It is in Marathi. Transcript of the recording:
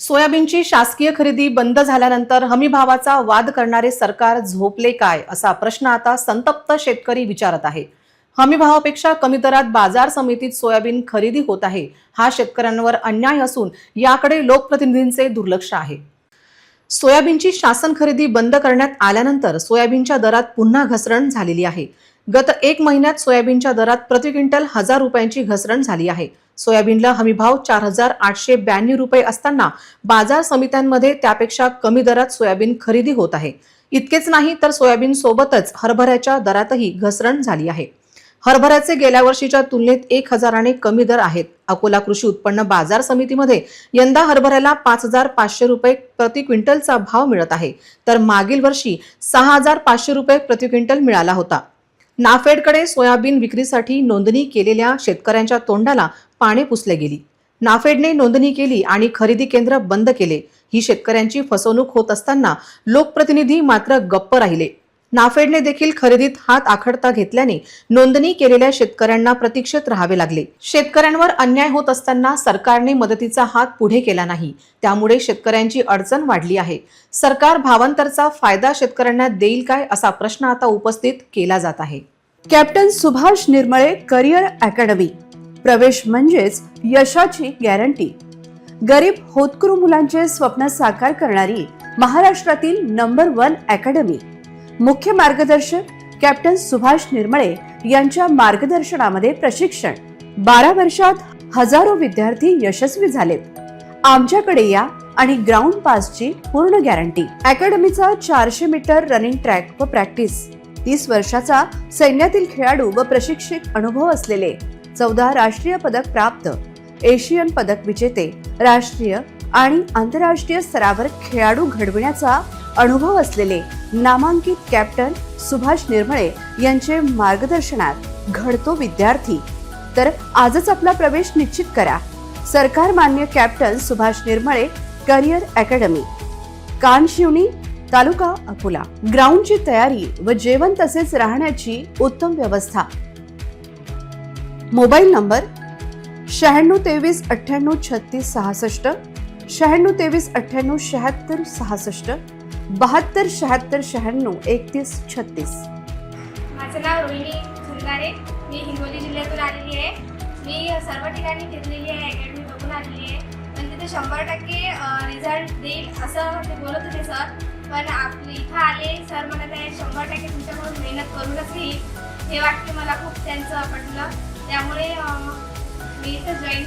सोयाबीनची शासकीय खरेदी बंद झाल्यानंतर हमी भावाचा वाद करणारे सरकार झोपले काय असा प्रश्न आता संतप्त शेतकरी विचारत आहे. हमी भावापेक्षा कमी दरात बाजार समितीत सोयाबीन खरेदी होत आहे. हा शेतकऱ्यांवर अन्याय असून याकडे लोकप्रतिनिधींचे दुर्लक्ष आहे. सोयाबीनची शासन खरेदी बंद करण्यात आल्यानंतर सोयाबीनच्या दरात पुन्हा घसरण झालेली आहे. गत एक महिन्यात सोयाबीनच्या दरात प्रति क्विंटल हजार रुपयांची घसरण झाली आहे. सोयाबीनला हमीभाव चार हजार आठशे ब्याण्णव रुपये असताना बाजार समित्यांमध्ये त्यापेक्षा कमी दरात सोयाबीन खरेदी होत आहे. इतकेच नाही तर सोयाबीन सोबतच हरभऱ्याच्या दरातही घसरण झाली आहे. हरभऱ्याचे गेल्या वर्षीच्या तुलनेत एक हजाराने कमी दर आहेत. अकोला कृषी उत्पन्न बाजार समितीमध्ये यंदा हरभऱ्याला पाच हजार पाचशे रुपये प्रति क्विंटलचा भाव मिळत आहे. तर मागील वर्षी सहा हजार पाचशे रुपये प्रति क्विंटल मिळाला होता. नाफेडकडे सोयाबीन विक्रीसाठी नोंदणी केलेल्या शेतकऱ्यांच्या तोंडाला पाने पुसले गेली. नाफेडने नोंदणी केली आणि खरेदी केंद्र बंद केले. ही शेतकऱ्यांची फसवणूक होत असताना लोकप्रतिनिधी मात्र गप्प राहिले. नाफेडने देखील खरेदीत हात आखडता घेतल्याने नोंदणी केलेल्या शेतकऱ्यांना प्रतीक्षेत राहावे लागले. शेतकऱ्यांवर अन्याय होत असताना सरकारने मदतीचा हात पुढे केला नाही. त्यामुळे शेतकऱ्यांची अडचण वाढली आहे. सरकार भावांतरचा फायदा शेतकऱ्यांना देईल काय असा प्रश्न आता उपस्थित केला जात आहे. Captain Subhash Nirmale career academy. प्रवेश म्हणजेच यशाची गॅरंटी. गरीब होतकरू मुलांचे स्वप्न साकार करणारी महाराष्ट्रातील नंबर वन अकॅडमी. मुख्य मार्गदर्शक कॅप्टन सुभाष निर्मळे यांच्या मार्गदर्शनामध्ये प्रशिक्षण. बारा वर्षात हजारो विद्यार्थी यशस्वी झालेत आमच्याकडे या आणि ग्राउंड पासची पूर्ण गॅरंटी. अकॅडमीचा चारशे मीटर रनिंग ट्रॅक व प्रॅक्टिस. तीस वर्षाचा सैन्यातील खेळाडू व प्रशिक्षक अनुभव असलेले चौदा राष्ट्रीय पदक प्राप्त एशियन पदक विजेते राष्ट्रीय आणि आंतरराष्ट्रीय स्तरावर खेळाडू घडविण्याचा अनुभव असलेले नामांकित कॅप्टन सुभाष निर्मळे यांचे मार्गदर्शनात घडतो विद्यार्थी. तर आजच आपला प्रवेश निश्चित करा. सरकार मान्य captain Subhash Nirmale career academy Kanshivani taluka Akola. ग्राउंडची तयारी व जेवण तसेच राहण्याची उत्तम व्यवस्था. मोबाईल नंबर शहाण्णव तेवीस अठ्ठ्याण्णव छत्तीस सहासष्ट शहाण्णव तेवीस अठ्ठ्याण्णव शहात्तर सहासष्ट बहात्तर शहात्तर शहाण्णव एकतीस छत्तीस. माझं नाव रोहिणी झुलगारे मी हिंगोली जिल्ह्यातून आलेली आहे. मी सर्व ठिकाणी फिरलेली आहे अकॅडमी बघून आलेली आहे. पण तिथे शंभर टक्के रिझल्ट देईल असं ते बोलत होते सर. पण आपले इथं आले सर म्हणत आहे शंभर टक्के तुमच्याकडून मेहनत करूनच घेईल. हे वाक्य मला खूप त्यांचं पटलं. त्यामुळे मी इथं जॉईन